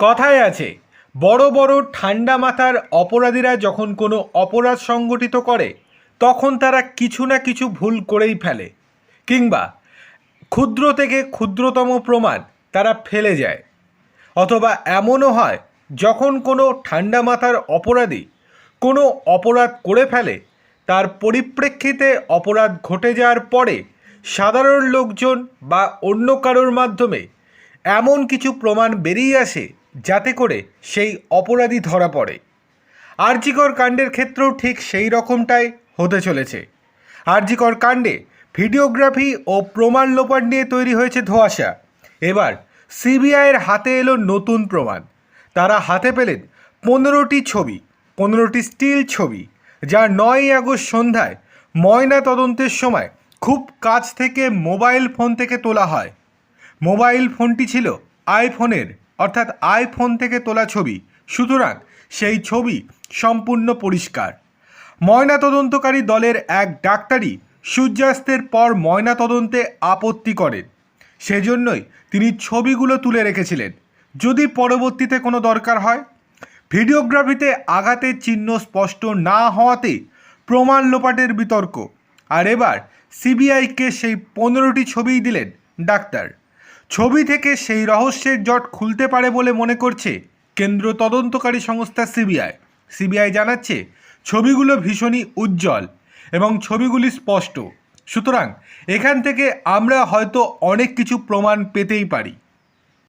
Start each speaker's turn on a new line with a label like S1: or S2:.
S1: কথায় আছে, বড় বড় ঠান্ডা মাথার অপরাধীরা যখন কোনো অপরাধ সংগঠিত করে, তখন তারা কিছু না কিছু ভুল করেই ফেলে, কিংবা ক্ষুদ্র থেকে ক্ষুদ্রতম প্রমাণ তারা ফেলে যায়। অথবা এমনও হয়, যখন কোনো ঠান্ডা মাথার অপরাধী কোনো অপরাধ করে ফেলে, তার পরিপ্রেক্ষিতে অপরাধ ঘটে যাওয়ার পরে সাধারণ লোকজন বা অন্য কারোর মাধ্যমে এমন কিছু প্রমাণ বেরিয়ে আসে যাতে করে সেই অপরাধী ধরা পড়ে। আরজিকর কাণ্ডের ক্ষেত্রেও ঠিক সেই রকমটাই হতে চলেছে। আরজিকর কাণ্ডে ভিডিওগ্রাফি ও প্রমাণ লোপাট নিয়ে তৈরি হয়েছে ধোঁয়াশা। এবার সিবিআইয়ের হাতে এলো নতুন প্রমাণ। তারা হাতে পেলেন পনেরোটি ছবি, পনেরোটি স্টিল ছবি, যা নয়ই আগস্ট সন্ধ্যায় ময়না তদন্তের সময় খুব কাছ থেকে মোবাইল ফোন থেকে তোলা হয়। মোবাইল ফোনটি ছিল আইফোনের। অর্থাৎ আইফোন থেকে তোলা ছবি। সুতরাং সেই ছবি সম্পূর্ণ পরিষ্কার। ময়নাতদন্তকারী দলের এক ডাক্তারই সূর্যাস্তের পর ময়নাতদন্তে আপত্তি করেন। সেজন্যই তিনি ছবিগুলো তুলে রেখেছিলেন। যদি পরবর্তীতে কোনো দরকার হয়, ভিডিওগ্রাফিতে আঘাতের চিহ্ন স্পষ্ট না হওয়াতে প্রমাণ লোপাটের বিতর্ক। আর এবার সিবিআইকে সেই পনেরোটি ছবিই দিলেন ডাক্তার। ছবি থেকে সেই রহস্যের জট খুলতে পারে বলে মনে করছে কেন্দ্র তদন্তকারী সংস্থা সিবিআই। সিবিআই জানাচ্ছে, ছবিগুলো ভীষণই উজ্জ্বল এবং ছবিগুলি স্পষ্ট। সুতরাং এখান থেকে আমরা হয়তো অনেক কিছু প্রমাণ পেতেই পারি।